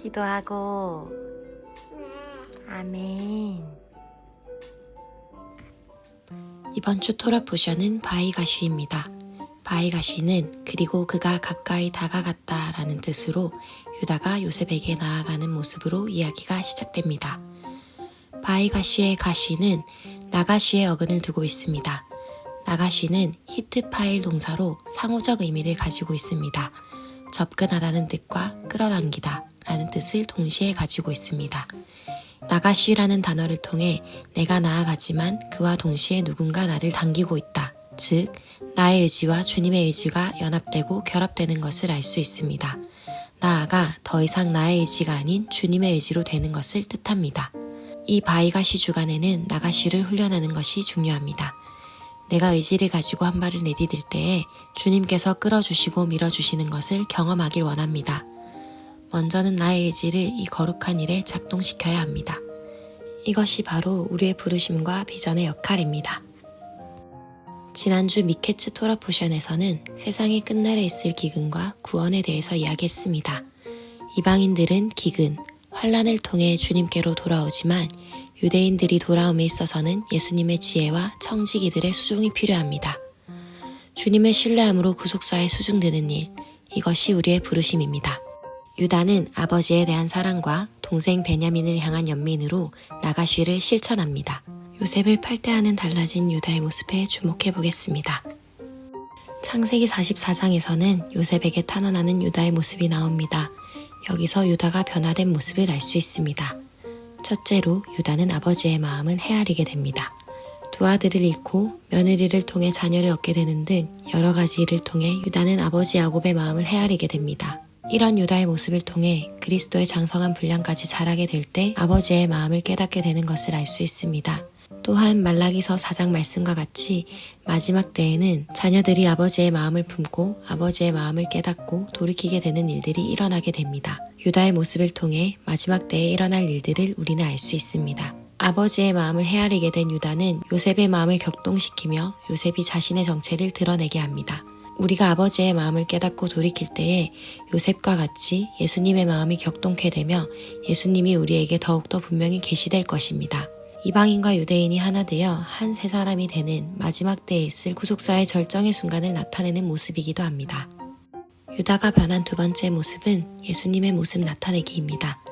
기도하고 아멘. 이번 주 토라 포션은 바이가쉬입니다. 바이가쉬는 그리고 그가 가까이 다가갔다 라는 뜻으로 유다가 요셉에게 나아가는 모습으로 이야기가 시작됩니다. 바이가쉬의 가쉬는 나가쉬의 어근을 두고 있습니다. 나가쉬는 히트 파일 동사로 상호적 의미를 가지고 있습니다. 접근하다는 뜻과 끌어당기다 라는 뜻을 동시에 가지고 있습니다. 나가쉬라는 단어를 통해 내가 나아가지만 그와 동시에 누군가 나를 당기고 있다. 즉, 나의 의지와 주님의 의지가 연합되고 결합되는 것을 알 수 있습니다. 나아가 더 이상 나의 의지가 아닌 주님의 의지로 되는 것을 뜻합니다. 이 바이가시 주간에는 나가시를 훈련하는 것이 중요합니다. 내가 의지를 가지고 한 발을 내디딜 때에 주님께서 끌어주시고 밀어주시는 것을 경험하길 원합니다. 먼저는 나의 의지를 이 거룩한 일에 작동시켜야 합니다. 이것이 바로 우리의 부르심과 비전의 역할입니다. 지난주 미케츠 토라 포션에서는 세상의 끝날에 있을 기근과 구원에 대해서 이야기했습니다. 이방인들은 기근, 환란을 통해 주님께로 돌아오지만 유대인들이 돌아옴에 있어서는 예수님의 지혜와 청지기들의 수종이 필요합니다. 주님을 신뢰함으로 구속사에 수중되는 일, 이것이 우리의 부르심입니다. 유다는 아버지에 대한 사랑과 동생 베냐민을 향한 연민으로 나가쉬를 실천합니다. 요셉을 팔대하는 달라진 유다의 모습에 주목해 보겠습니다. 창세기 44장에서는 요셉에게 탄원하는 유다의 모습이 나옵니다. 여기서 유다가 변화된 모습을 알 수 있습니다. 첫째로 유다는 아버지의 마음을 헤아리게 됩니다. 두 아들을 잃고 며느리를 통해 자녀를 얻게 되는 등 여러 가지 일을 통해 유다는 아버지 야곱의 마음을 헤아리게 됩니다. 이런 유다의 모습을 통해 그리스도의 장성한 분량까지 자라게 될 때 아버지의 마음을 깨닫게 되는 것을 알 수 있습니다. 또한 말라기서 4장 말씀과 같이 마지막 때에는 자녀들이 아버지의 마음을 품고 아버지의 마음을 깨닫고 돌이키게 되는 일들이 일어나게 됩니다. 유다의 모습을 통해 마지막 때에 일어날 일들을 우리는 알 수 있습니다. 아버지의 마음을 헤아리게 된 유다는 요셉의 마음을 격동시키며 요셉이 자신의 정체를 드러내게 합니다. 우리가 아버지의 마음을 깨닫고 돌이킬 때에 요셉과 같이 예수님의 마음이 격동케 되며 예수님이 우리에게 더욱더 분명히 계시될 것입니다. 이방인과 유대인이 하나 되어 한 세 사람이 되는 마지막 때에 있을 구속사의 절정의 순간을 나타내는 모습이기도 합니다. 유다가 변한 두 번째 모습은 예수님의 모습 나타내기입니다.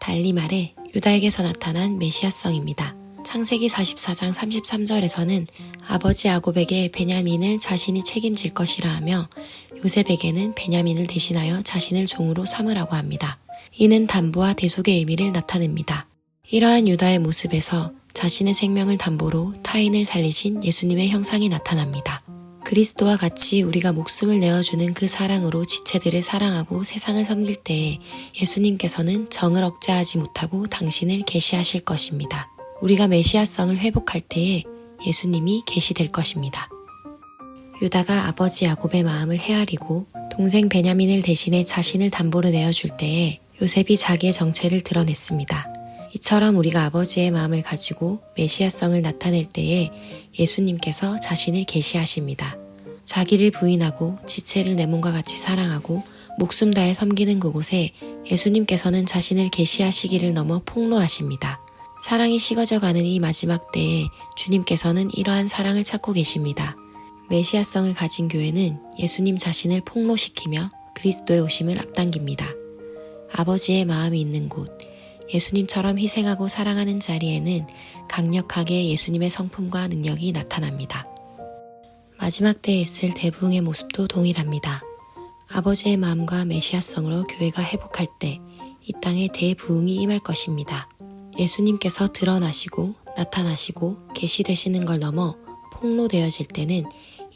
달리 말해 유다에게서 나타난 메시아성입니다. 창세기 44장 33절에서는 아버지 야곱에게 베냐민을 자신이 책임질 것이라 하며 요셉에게는 베냐민을 대신하여 자신을 종으로 삼으라고 합니다. 이는 담보와 대속의 의미를 나타냅니다. 이러한 유다의 모습에서 자신의 생명을 담보로 타인을 살리신 예수님의 형상이 나타납니다. 그리스도와 같이 우리가 목숨을 내어주는 그 사랑으로 지체들을 사랑하고 세상을 섬길 때에 예수님께서는 정을 억제하지 못하고 당신을 계시하실 것입니다. 우리가 메시아성을 회복할 때에 예수님이 계시될 것입니다. 유다가 아버지 야곱의 마음을 헤아리고 동생 베냐민을 대신해 자신을 담보로 내어줄 때에 요셉이 자기의 정체를 드러냈습니다. 이처럼 우리가 아버지의 마음을 가지고 메시아성을 나타낼 때에 예수님께서 자신을 계시하십니다. 자기를 부인하고 지체를 내 몸과 같이 사랑하고 목숨 다해 섬기는 그곳에 예수님께서는 자신을 계시하시기를 넘어 폭로하십니다. 사랑이 식어져 가는 이 마지막 때에 주님께서는 이러한 사랑을 찾고 계십니다. 메시아성을 가진 교회는 예수님 자신을 폭로시키며 그리스도의 오심을 앞당깁니다. 아버지의 마음이 있는 곳, 예수님처럼 희생하고 사랑하는 자리에는 강력하게 예수님의 성품과 능력이 나타납니다. 마지막 때에 있을 대부흥의 모습도 동일합니다. 아버지의 마음과 메시아성으로 교회가 회복할 때 이 땅에 대부흥이 임할 것입니다. 예수님께서 드러나시고 나타나시고 계시되시는 걸 넘어 폭로되어질 때는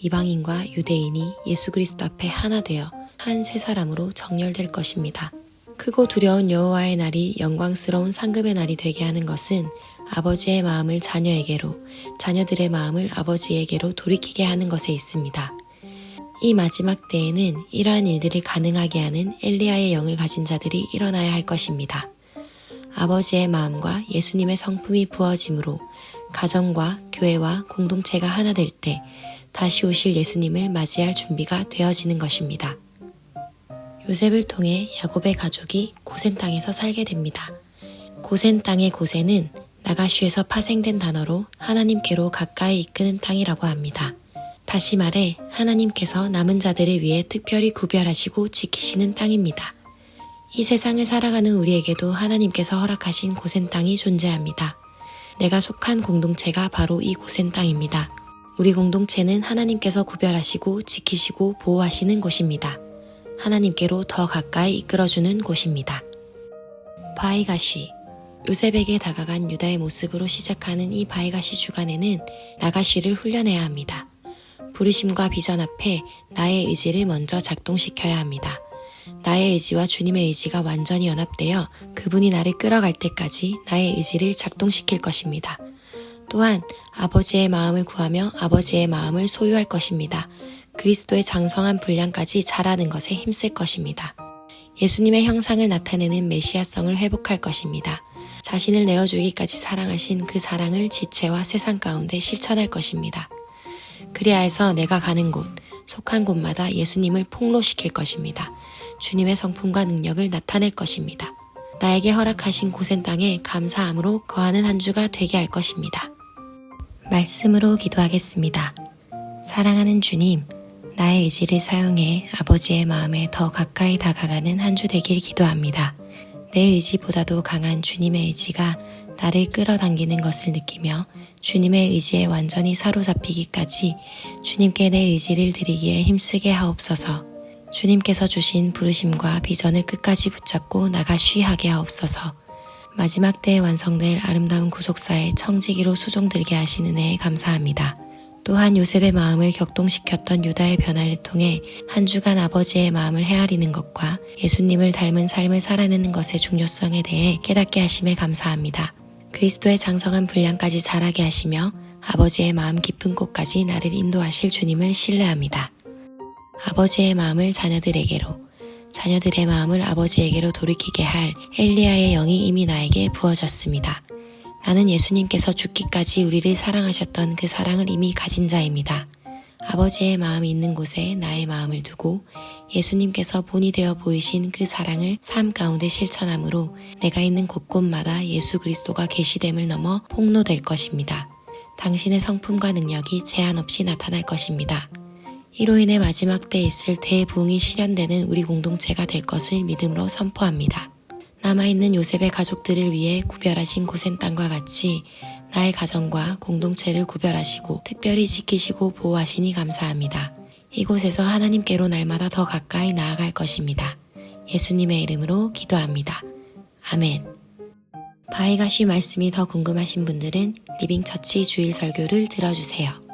이방인과 유대인이 예수 그리스도 앞에 하나 되어 한 세 사람으로 정렬될 것입니다. 크고 두려운 여호와의 날이 영광스러운 상급의 날이 되게 하는 것은 아버지의 마음을 자녀에게로, 자녀들의 마음을 아버지에게로 돌이키게 하는 것에 있습니다. 이 마지막 때에는 이러한 일들을 가능하게 하는 엘리야의 영을 가진 자들이 일어나야 할 것입니다. 아버지의 마음과 예수님의 성품이 부어짐으로 가정과 교회와 공동체가 하나 될 때 다시 오실 예수님을 맞이할 준비가 되어지는 것입니다. 요셉을 통해 야곱의 가족이 고센 땅에서 살게 됩니다. 고센 땅의 고센은 나가슈에서 파생된 단어로 하나님께로 가까이 이끄는 땅이라고 합니다. 다시 말해 하나님께서 남은 자들을 위해 특별히 구별하시고 지키시는 땅입니다. 이 세상을 살아가는 우리에게도 하나님께서 허락하신 고센 땅이 존재합니다. 내가 속한 공동체가 바로 이 고센 땅입니다. 우리 공동체는 하나님께서 구별하시고 지키시고 보호하시는 곳입니다. 하나님께로 더 가까이 이끌어주는 곳입니다. 바이가쉬 요셉에게 다가간 유다의 모습으로 시작하는 이 바이가시 주간에는 나가쉬를 훈련해야 합니다. 부르심과 비전 앞에 나의 의지를 먼저 작동시켜야 합니다. 나의 의지와 주님의 의지가 완전히 연합되어 그분이 나를 끌어갈 때까지 나의 의지를 작동시킬 것입니다. 또한 아버지의 마음을 구하며 아버지의 마음을 소유할 것입니다. 그리스도의 장성한 분량까지 자라는 것에 힘쓸 것입니다. 예수님의 형상을 나타내는 메시아성을 회복할 것입니다. 자신을 내어주기까지 사랑하신 그 사랑을 지체와 세상 가운데 실천할 것입니다. 그리하 해서 내가 가는 곳, 속한 곳마다 예수님을 폭로시킬 것입니다. 주님의 성품과 능력을 나타낼 것입니다. 나에게 허락하신 고센 땅에 감사함으로 거하는 한 주가 되게 할 것입니다. 말씀으로 기도하겠습니다. 사랑하는 주님, 나의 의지를 사용해 아버지의 마음에 더 가까이 다가가는 한 주 되길 기도합니다. 내 의지보다도 강한 주님의 의지가 나를 끌어당기는 것을 느끼며 주님의 의지에 완전히 사로잡히기까지 주님께 내 의지를 드리기에 힘쓰게 하옵소서. 주님께서 주신 부르심과 비전을 끝까지 붙잡고 나가 쉬하게 하옵소서. 마지막 때에 완성될 아름다운 구속사의 청지기로 수종들게 하시는 은혜에 감사합니다. 또한 요셉의 마음을 격동시켰던 유다의 변화를 통해 한 주간 아버지의 마음을 헤아리는 것과 예수님을 닮은 삶을 살아내는 것의 중요성에 대해 깨닫게 하심에 감사합니다. 그리스도의 장성한 분량까지 자라게 하시며 아버지의 마음 깊은 곳까지 나를 인도하실 주님을 신뢰합니다. 아버지의 마음을 자녀들에게로, 자녀들의 마음을 아버지에게로 돌이키게 할 엘리야의 영이 이미 나에게 부어졌습니다. 나는 예수님께서 죽기까지 우리를 사랑하셨던 그 사랑을 이미 가진 자입니다. 아버지의 마음이 있는 곳에 나의 마음을 두고 예수님께서 본이 되어 보이신 그 사랑을 삶 가운데 실천함으로 내가 있는 곳곳마다 예수 그리스도가 계시됨을 넘어 폭로될 것입니다. 당신의 성품과 능력이 제한 없이 나타날 것입니다. 이로 인해 마지막 때 있을 대부흥이 실현되는 우리 공동체가 될 것을 믿음으로 선포합니다. 남아있는 요셉의 가족들을 위해 구별하신 고센 땅과 같이 나의 가정과 공동체를 구별하시고 특별히 지키시고 보호하시니 감사합니다. 이곳에서 하나님께로 날마다 더 가까이 나아갈 것입니다. 예수님의 이름으로 기도합니다. 아멘. 바이가쉬 말씀이 더 궁금하신 분들은 리빙처치 주일 설교를 들어주세요.